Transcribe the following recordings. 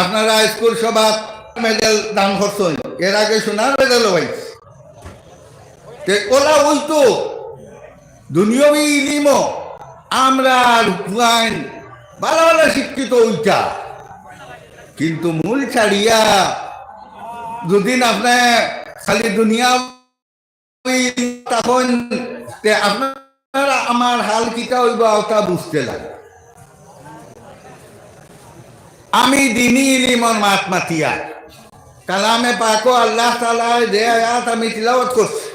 আপনারা স্কুল সভা মেডেল দান করছেন। এর আগে সোনার মেডেলও পাইছে ওলা ওই তো দুনিয়াবি ইলিম, আমরা ভালো ভালো শিক্ষিত ওইটা কিন্তু মূল ছাড়িয়া দুদিন আপনার খালি দুনিয়া তখন আপনারা আমার হাল কিটা হইব ওটা বুঝতে লাগে। আমি দিনী ইলিমর মাত মাতিয়া কালামে পাকো আল্লাহ তালা যে আয়াত আমি তিলাওয়াত করছি।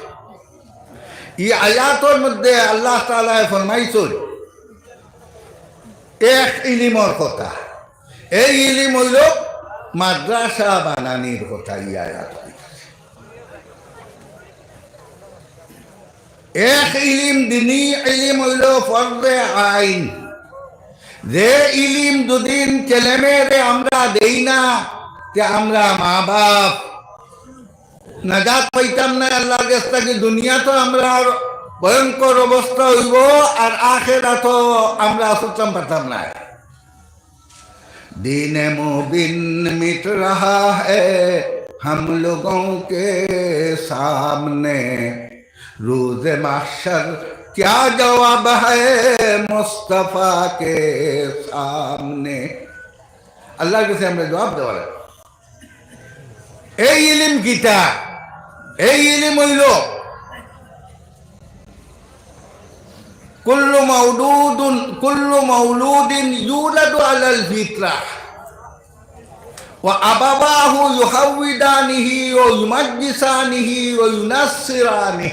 এই আয়াতর মধ্যে আল্লাহ তালা ফরমাইছেন, এক ইলিমর কথা, এই ইলিম হইল মাদ্রাসা বানানির কথা ই আয়াত এক ইলিম, দিনী ইলিম হইল ফর্দে আইন। যে ইলিম দুদিন ছেলে মেয়েরে আমরা দেই না যে আমরা মা বাপ নাজাত পাইতাম না, আল্লাহর কাছ থেকে দুনিয়া তো আমরা ভয়ঙ্কর অবস্থা হইব, আর আখেরা তো আমরা আসতাম পাতাম না। দিন মুবিন মিট রাহা হম লোগোঁ কে সামনে, রোজ মাসার क्या जवाब है मुस्तफा के सामने আল্লাহ কাছে আমরা জবাব দেওয়া লাগে। এই ইলিম কিতা এই ইলিম হইল كل مولود كل مولود يولد على الفطرة وأبواه يحودانه ويمجسانه وينصرانه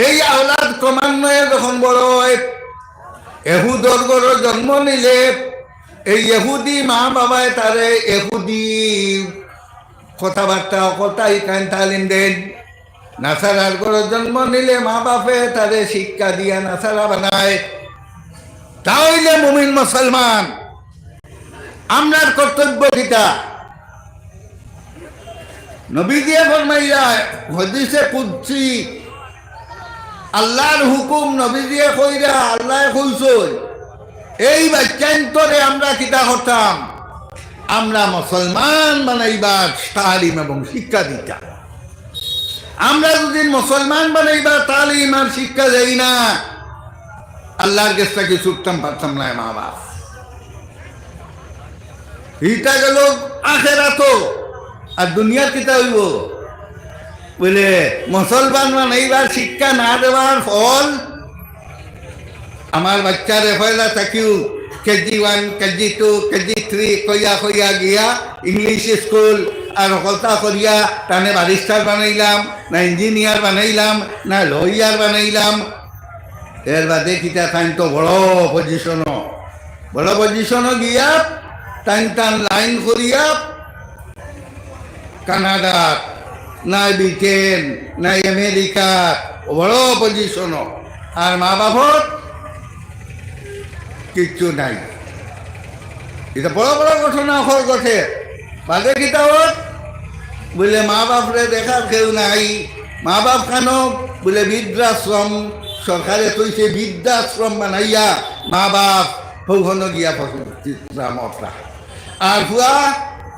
এই আওলাদ ক্রমান্বয়ে যখন বড় হয় এহুদর গর জন্ম নিলে, এই এহুদি মা বাবায় তারে এহুদি কথাবার্তা কথা ইকান তালিম দেন। নাসারার গড়ে জন্ম নিলে মা বাপে তাদের শিক্ষা দিয়া নাসারা বানায়। তাহলে মুমিন মুসলমান, আমরার কর্তব্য কিতা? নবী দিয়ে ফরমাইয়া, হদিসে কুদসি আল্লাহর হুকুম নবী দিয়ে কইরা আল্লাহ কইসই এই বাচ্চান্তরে আমরা কিতা করতাম? আমরা মুসলমান বানাইবার তালিম এবং শিক্ষা দিতাম। আমরা যদি মুসলমান বানাইবা তালিম আর শিক্ষা দেই না, আল্লাহর কাছটাকে ছুটতাম, পারতাম না মা বাপ। এইটা গেল আখেরা তো আর দুনিয়ার কিতা হইব? বলে, মুসলমান বানাইবার শিক্ষা না দেওয়ার ফল? আমার বাচ্চারে পয়লা থাকিও KG one, KG two, KG three, কইয়া কইয়া গিয়া ইংলিশ স্কুল, আর কথা করিয়া তানে বারিস্টার বানাইলাম, না ইঞ্জিনিয়ার বানাইলাম, না লয়ার বানাইলাম। এর বাদে কিতা তাইন তো বড় পজিশন বড় পজিশন গিয়া টাইন টান লাইন করিয়া কানাডা না ব্রিটেন না আমেরিকা বড় পজিশন আর মা বাপর কিচ্ছু নাই। এটা বড় বড় ঘটনা হয়ে গেছে বাদে কিতাবত বলে মা বাপরে দেখার কেউ নাই। মা বাপ কেন? বলে বৃদ্ধাশ্রম সরকারে তৈছে বৃদ্ধাশ্রম বানাইয়া। মা বাপ সৌখনো গিয়া রামরা আর হুয়া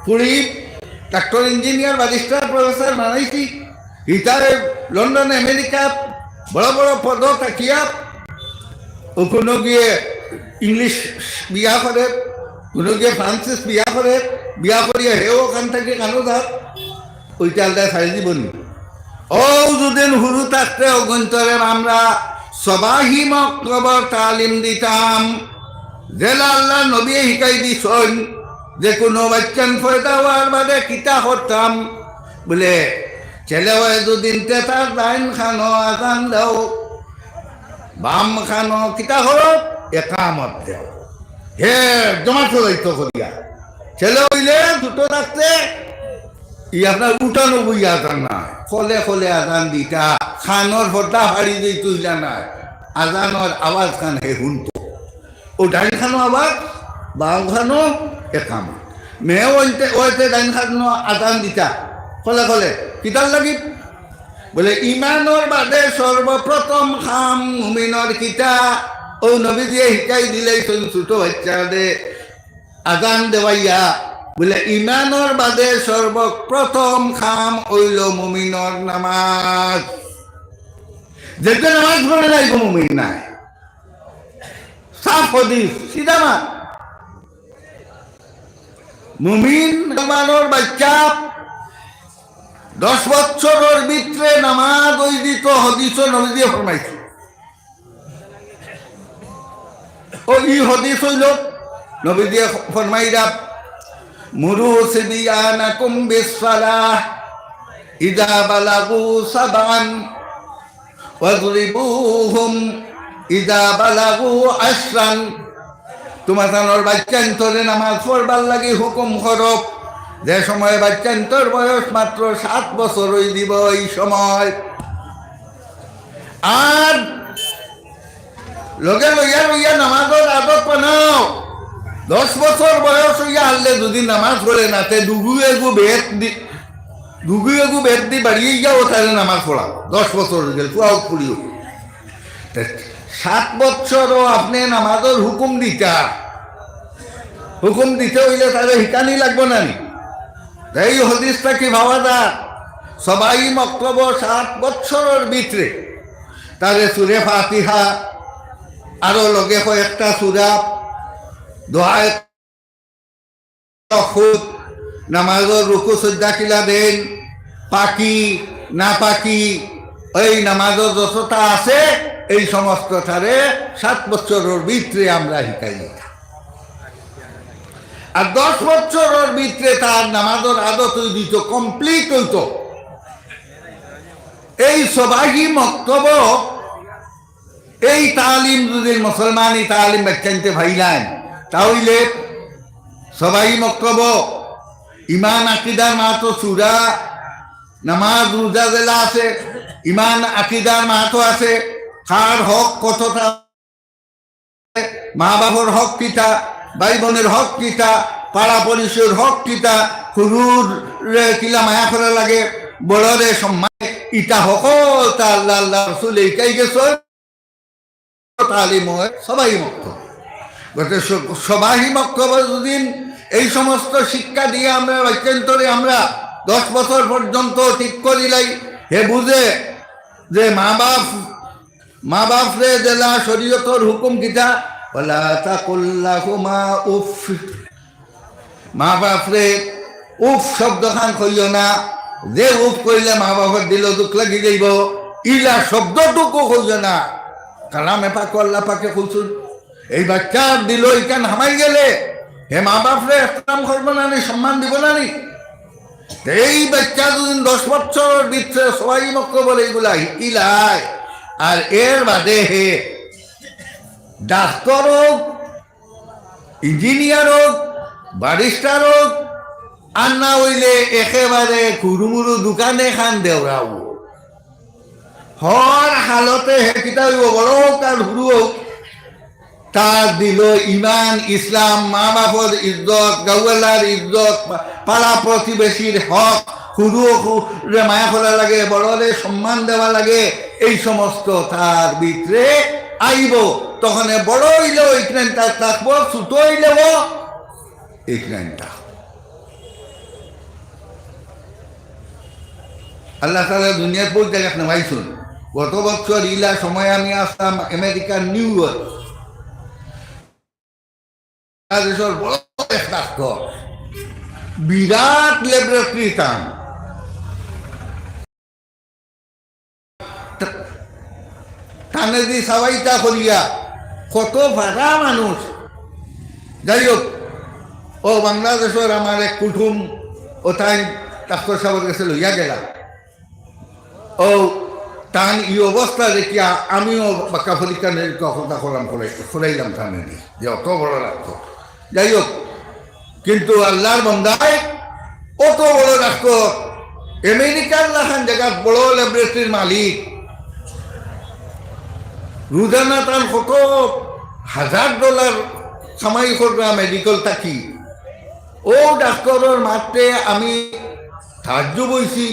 ফুড়ি ডাক্তার ইঞ্জিনিয়ার বারিস্টার প্রফেসর বানাইছি ইতারে লন্ডন আমেরিকা বড় বড় পদ থাকিয়া ওখানে গিয়ে ইংলিশ বিয়া করে কোনো গিয়ে ফ্রান্সিস বিয়া করে বিয়া করিয়া হেও ওখান থেকে কানো ধার ওই চালটা ছাড়ি দিবনি ও যদিন হুরু থাকতে অগন্তরে আমরা সবাহি মক্তবর তালিম দিতাম জেলা আল্লাহ নবী শিকাই দিছন যে কোনো বাচ্চান ফয়দা হওয়ার বাদে কিতা করতাম বলে ছেলে হয় দুদিন তে তার দাইন খানো আজান দাও। বাম খানো কিতা হো একামত দেও। হে জমা চলাইতো করিয়া। ছেলে হইলে দুটো থাকতে, ই আপনার উঠানো বই আজান না ফলে ফলে আজান দিতা। খানোর ফটা হাড়ি দিই তুইলা না আজানোর আওয়াজ খান হে শুনতো। ও ডাইন খানো আবার বাম খানো একাম মেয়ে ওইতে ওইতে ডাইন খানো আজান দিতা। ফলে ফলে কিতার লাগি? বলে, ইমানৰ বাদে সৰ্বপ্ৰথম খাম মুমিনৰ কিতা। ও নবীজিয়ে শিকাই দিলে ছোট বাচ্চা দে। আজান দেওয়াইয়া বলে, ইমানৰ বাদে সর্বপ্রথম খাম ওইল মুমিনৰ নামাজ। যেতে নামাজ পড়ে নাই মুমিন নাই। সাফ হদিস সিধা মুমিন ইমানোর বাচ্চা। দশ বছরের ভিতরে নামাজ ওই দিত হদিস নবী দিয়ে ফরমাইছে। ও ই হদিস হইল নবী দিয়ে ফরমাইরা, মুরু সিবিয়ানাকুম বিসসালাহ, ইদা বালাগু সাবান, ওয়াজরিবুহুম ইদা বালাগু আশরান। তোমার তানোর বাচ্চান্তরে নামাজ পড়বার লাগে হুকুম করব যে সময় বাচ্চান্তর বয়স মাত্র সাত বছর ওই দিব এই সময়। আর লগে লইয়া লইয়া নামাজের আদত বানাও। দশ বছর বয়স হইয়া আনলে যদি নামাজ পড়ে না, তে দুগু এগু বেদ দি দুগু এগু বেদ দি বাড়িয়ে যাও তাহলে নামাজ পড়াও। দশ বছর গেল পুয়াও পুড়িও সাত বছরও আপনি নামাজের হুকুম দিতা। হুকুম দিতে হইলে তাহলে হিকানি লাগবো না এই হদিসটা কি ভাবা দা সবাই মক্তব সাত বছরের ভিতরে তারে সুরে ফাতিহা আরও লগে কয়েকটা সুরা দোহায় খুদ নামাজের রুকু সজ্জা কিলা দেন, পাকি না পাকি এই নামাজের যতটা আছে, এই সমস্ত তারে সাত বছরের ভিতরে আমরা দিতাম। আর দশ বছরের ভিতরে তার নামাজের আদত দিত কমপ্লিট হইত, এই সবাই মক্তব, এই তালিম যদি মুসলমানি তালিম বাচ্চাইতে ভাইলান তাহলে সবাই মক্তব ইমান আকিদার মাহাতো সুরা নামাজ, রোজা জেলা আছে, ইমান আকিদার মাহাতো আছে কার হক কতটা মা বাবার হক কিতা ভাই বোনের হক কিতা পাড়া পরিষের হক কিতা সৰুৰ কিলা মায়া করা লাগে, বড়রে সম্মান, ইটা সকল তা আল্লাহ আল্লাহ রসুল এইটাই গেছে তালিম হয় সবাই মুক্ত। গতে সবাই মুক্ত যদি এই সমস্ত শিক্ষা দিয়ে আমরা, অত্যন্তরে আমরা দশ বছর পর্যন্ত ঠিক করিলাই। হে বুঝে যে মা বাপ মা বাপ রে জেলা শরীয়তর হুকুম কিতা? বলা তা কল্লাহুমা উফ। মা বাপ রে, উফ শব্দ খান কইও না। যে উফ কইলে মা বাপের দিল দুঃখ লাগি যাইব। ইলা শব্দটুকু কইও না। কালামে পাক আল্লাহ পাকে কইছুন, এই বাচ্চার দিল ইকান হামাই গেলে। হে মা বাপ রে করব না নি, সম্মান দিব না নি? এই বাচ্চা দুদিন দশ বছর দিচ্ছে সবাই মক্ক বলে এইগুলা শিকিলাই আর এর বাদে হে ডাক্তার হোক, ইঞ্জিনিয়ার হোক বারিস্টার হোক, আর না হইলে একেবারে কুরুমুরু দোকানে খান দেওরাও। হর হালতে হেকিটা হইব, বড় হোক আর হুরু হোক তার দিল ইমান, ইসলাম মা বাপর ইজ্জত গাউলার ইজ্জত, পাড়া প্রতিবেশীর হক রে মায়া করা লাগে বড়রে সম্মান দেওয়া লাগে, এই সমস্ত তার ভিতরে আইব। তখন বড় হইলেও এইখানটা থাকব ছোট হইলেও এইখানটা আল্লাহ তালা দুনিয়ার বহুত জায়গায় নামাইছুন গত বছর ইলা সময় আমি আসলাম আমেরিকার নিউ ইয়র্ক। বাংলাদেশের বড় এক ডাক্তার বিরাট ল্যাবরেটরি তান টানে দি সবাইটা করিয়া, কত ভাড়া মানুষ। যাই হোক ও বাংলাদেশের আমার এক কুটুম, ও তাই ডাক্তার সাহেবের কাছে লইয়া গেলাম। ও তান এই অবস্থা দেখিয়া আমিও বাক্কা পরীক্ষার কথা করলাম করাইলাম টানে যে অত বড় ডাক্তার। যাই হোক কিন্তু আল্লাহর বন্দায় অত বড় ডাক্তার আমেরিকার লাখান জায়গাত বড় ল্যাবরেটরির মালিক। রোজানা তার কত হাজার ডলার সামাই করবা মেডিকেল থাকি। ও ডাক্তারের মাত্রে আমি সাহায্য বইছি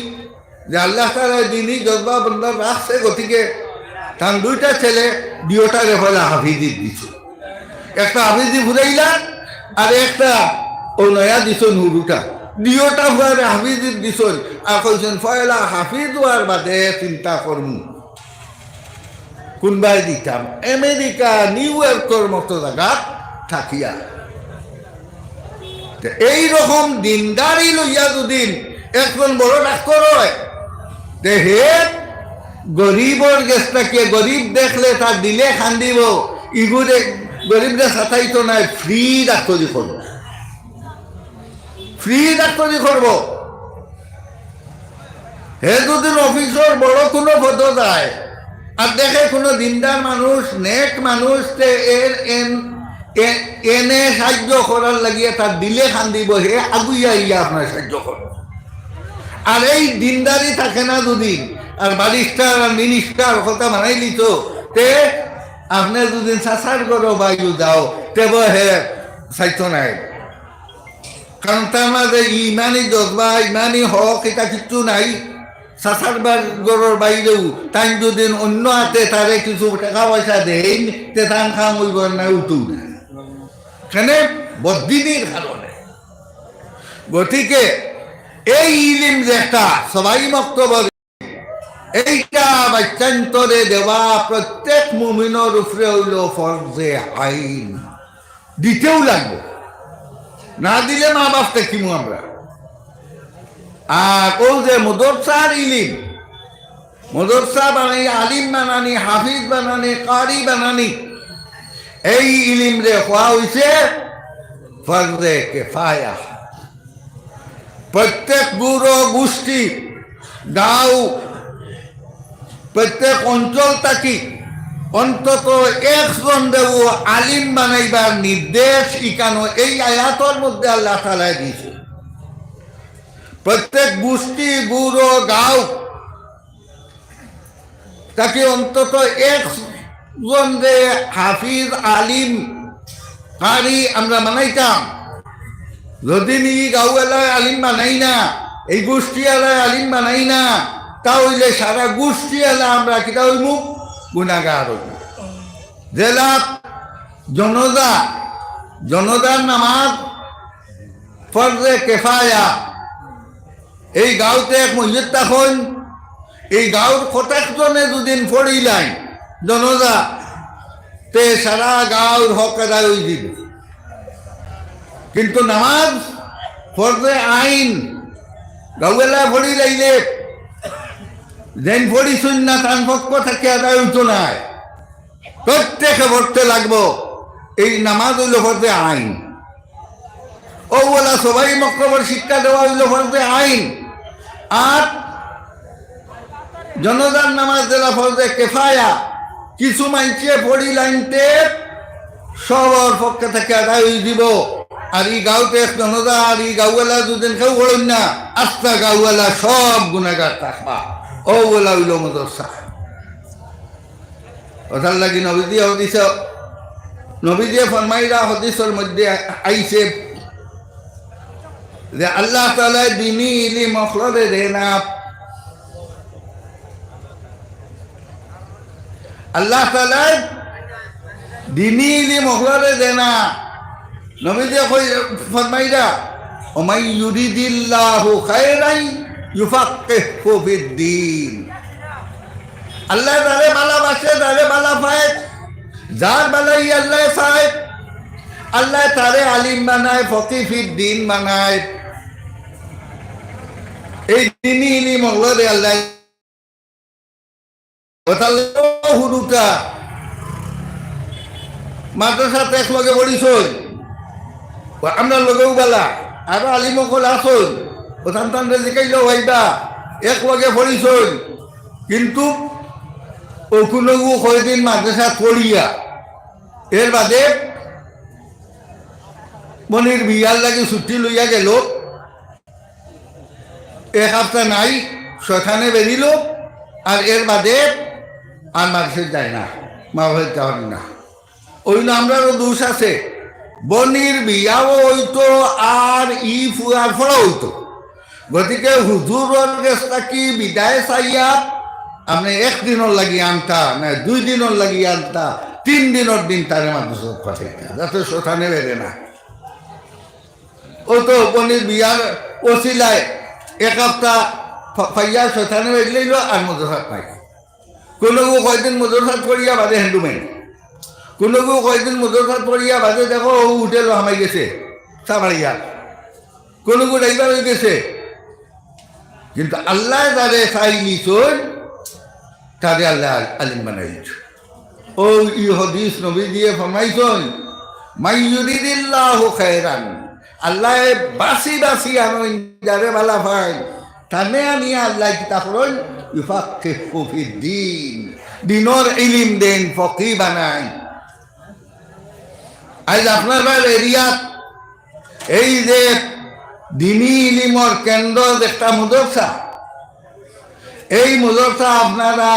যে আল্লাহ তালা যিনি জজবা বন্দার রাখছে, গতিকে তার দুইটা ছেলে, দুইটা রেফালে হাফিজি দিছে। একটা হাফিজি ঘুরাইলা আর একটা, ও নয়া দিছ নুরুটা দুইটা ফুয়ারে হাফিজি দিছ আর ফয়লা হাফিজ হওয়ার বাদে চিন্তা করমু কোনবাই দিতাম আমেরিকা নিউ ইয়র্কের মতো জায়গা থাকিয়া। এই রকম দিনদারি লইয়া দুদিন একজন বড় ডাক্তার হয় হে গরিবর গেছটাকে গরিব দেখলে তার দিলে খান্দিব। ইগুরে গরিবরা সাথাইতো নাই ফ্রি ডাক্তারি করব। ফ্রি ডাক্তারি করব। হে দুদিন অফিসর বড় কোনো পদ যায়, আর দেখে কোনো দিনদার মানুষ, নেক মানুষ এন সাহায্য করার লাগিয়ে তার দিলে খান দিব হে আগুইয়া ইয়া আপনার সাহায্য করো। আর এই দিনদারি থাকে না দুদিন, আর বারিস্টার আর মিনিস্টার কথা বানাই লিত তে আপনি দুদিন সাসার করো, বায়ু যাও তেব হে সাইতো নাই। কারণ তার মাঝে ইমানি জজবা ইমানি হক, এটা কিচ্ছু নাই। সাসার গরর বাইরেও তাই যদি অন্য হাতে তারে কিছু টাকা পয়সা দেন তে তান খাম হইব না উঠু না কেনে? বদিনীর কারণে গতিকে, এই ইলিম যে একটা, সবাই বক্তব্য এইটা বাচ্চান্তরে দেওয়া প্রত্যেক মুমিনের উপরে হইল ফরজে আইন। দিতেও লাগবে। না দিলে মা বাপ দেখিমু আমরা। আর ও যে মদরসার ইলিম মদরসা বানানি, আলিম বানানি, হাফিজ বানানি, কারি বানানি, এই ইলিম রে হওয়া হয়েছে ফরজে কেফায়া। প্রত্যেক গুরু গোষ্ঠী গাঁও প্রত্যেক অঞ্চল থাকি অন্তত একজন দেব আলিম বানাইবার নির্দেশ ইকানো এই আয়াতর মধ্যে আল্লাহ তালায় দিয়েছে। প্রত্যেক গোষ্ঠী গুরু গাঁও তাকে অন্তত একজন যে হাফিজ, আলিম, কারি আমরা বানাইতাম যদি নি গাঁও এলাকায় আলিম বানাই না, এই গোষ্ঠী এলাকায় আলিম বানাই না তাহলে সারা গোষ্ঠী এলা আমরা কিতা হইব গুণাগার হইব জেলা জনদা জনদার নামাজ ফরজে কেফায়া। এই গাঁওতে এক মসজিদ তখন এই গাঁওর কতকজনে দুদিন পড়িলাই জনদা তে সারা গাঁওর হক আদায় হয়ে দিবে কিন্তু নামাজ ফরজে আইন। গাউবেলা ভরি লাইলে যেন ভরি শূন্য তান পক্ষ থেকে আদায় হইতো নাই প্রত্যেকে ভরতে লাগবো। এই নামাজ হইল ফরজে আইন। ও বলা সবাই মক্রবর শিক্ষা দেওয়া হইল ফরজে আইন। আর জনদার নামাজ দেলা ফরজে কেফায়া। কিছু মাইছে পড়ি লাইনতে সবার পক্ষে থেকে আদায় হয়ে দিব। আর এই এক জনদা আর এই গাঁওয়ালা দুদিন কেউ বলেন না, আস্তা গাঁওয়ালা সব গুণাগার থাকবা। ও বলা হইল মদরসা কথার লাগি নবীজি হদিস নবীজি ফরমাইরা হদিসের মধ্যে আইছে যে আল্লাহ তালা দিনী ইলি মখলরে দেনা। আল্লাহ তালা দিনী ইলি মখলরে দেনা। নবীজি ফরমাইরা, ওমাই ইউরিদিল্লাহু খায়রাই ইউফাক্কিহু ফিদ্দিন আল্লাহ তারে ভালোবাসে তারে ভালো পায় যার বেলাই আল্লাহ পায় আল্লাহ তারে আলিম বানায় ফকিফির দিন বানায়। এই দিনই ইনি মঙ্গলে আল্লাহ। হুরুটা মাদ্রাসাতে একলগে পড়িছই আমরা লগেও বেলা, আরও আলিমকল আসল ওখান তান্ডে জিকাইল ভাইবা এক পড়িছই কিন্তু ওখানেও কয়দিন মাদ্রাসা পড়িয়া, এর বাদে বনির বিয়ার লাগে ছুটি লইয়া গেল। এক সপ্তাহ নাই শয়খানে বেরিল, আর এর বাদে আর মানুষের যায় না, মা বাবার যাওয়ার না। ওই নামরারও দোষ আছে। বনির বিয়াও হইতো আর ই ফুয়ার ফলা হইতো। গতিকে হুজুরের কাছ থাকি বিদায় চাইয়া? আপনি একদিনের লাগি আনতা, না দুই দিনের লাগি আনতা, তিন দিনের দিন তারে মানুষের পাঠাইতা যাতে শোষানে বেড়ে না। ও তো বনির বিয়ার ওসিলায় এক সপ্তাহ ফাইয়া শোষানে বেরলেইল আর মজুরহাট নাই। কোনো কয়দিন মজুরহাট করিয়া বাদে হ্যান্ডুমেন কোনো কয়দিন মজুরহাট করিয়া বাদে দেখো ও উঠে লো হামাই গেছে সামারিয়া কোনো ড্রাইভার গেছে। কিন্তু আল্লাহ তারে চাই নিছই তারে আল্লাহ আলিম বানাইছ ও ই হদিস নবী দিয়ে ফরমাইছন মাইয়ুরিদিল্লাহ খায়রান আল্লাহ বাসি বাসি আমি যারে বালা ভাই। তানে আমি আল্লাহ কিতা করুন ইফাক্কিহু ফিদ্দিন দিনর ইলিম দেন ফকি বানাই। আজ আপনার এরিয়াত, এই যে দিনী কেন্দ্র একটা মদরসা। এই মদরসা আপনারা